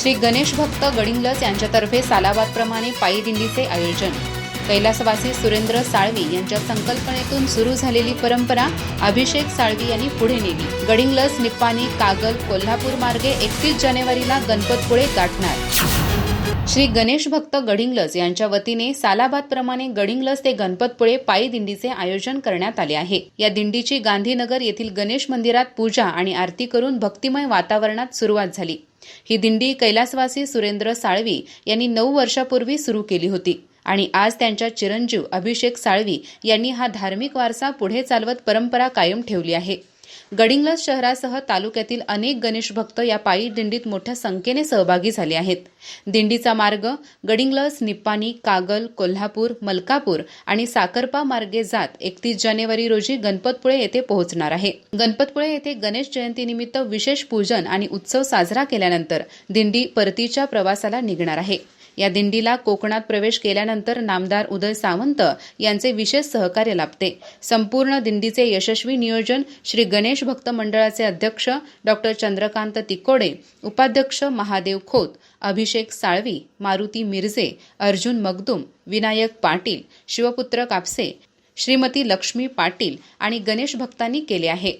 श्री गणेश भक्त गडिंगलज यांच्यातर्फे सालाबादप्रमाणे पायी दिंडीचे आयोजन. कैलासवासी सुरेंद्र साळवी यांच्या संकल्पनेतून सुरू झालेली परंपरा अभिषेक साळवी यांनी पुढे नेली. गडिंगलज निप्पाणी कागल कोल्हापूर मार्गे एकतीस जानेवारीला गणपतपुळे गाठणार. श्री गणेश भक्त गडिंगलज यांच्या वतीने सालाबादप्रमाणे गडिंगलज ते गणपतपुळे पायी दिंडीचे आयोजन करण्यात आले आहे. या दिंडीची गांधीनगर येथील गणेश मंदिरात पूजा आणि आरती करून भक्तिमय वातावरणात सुरुवात झाली. ही दिंडी कैलासवासी सुरेंद्र साळवी यांनी नऊ वर्षापूर्वी सुरू केली होती आणि आज त्यांच्या चिरंजीव अभिषेक साळवी यांनी हा धार्मिक वारसा पुढे चालवत परंपरा कायम ठेवली आहे. गडिंग्लज शहरासह तालुक्यातील अनेक गणेश भक्त या पायी दिंडीत मोठ्या संख्येने सहभागी झाले आहेत. दिंडीचा मार्ग गडिंग्लज निप्पाणी कागल कोल्हापूर मलकापूर आणि साकरपा मार्गे जात एकतीस जानेवारी रोजी गणपतपुळे येथे पोहोचणार आहे. गणपतपुळे येथे गणेश जयंतीनिमित्त विशेष पूजन आणि उत्सव साजरा केल्यानंतर दिंडी परतीच्या प्रवासाला निघणार आहे. या दिंडीला कोकणात प्रवेश केल्यानंतर नामदार उदय सावंत यांचे विशेष सहकार्य लाभते. संपूर्ण दिंडीचे यशस्वी नियोजन श्री गणेश भक्त मंडळाचे अध्यक्ष डॉक्टर चंद्रकांत तिकोडे उपाध्यक्ष महादेव खोत अभिषेक साळवी मारुती मिरजे अर्जुन मगदुम विनायक पाटील शिवपुत्र कापसे श्रीमती लक्ष्मी पाटील आणि गणेश भक्तांनी केले आहे.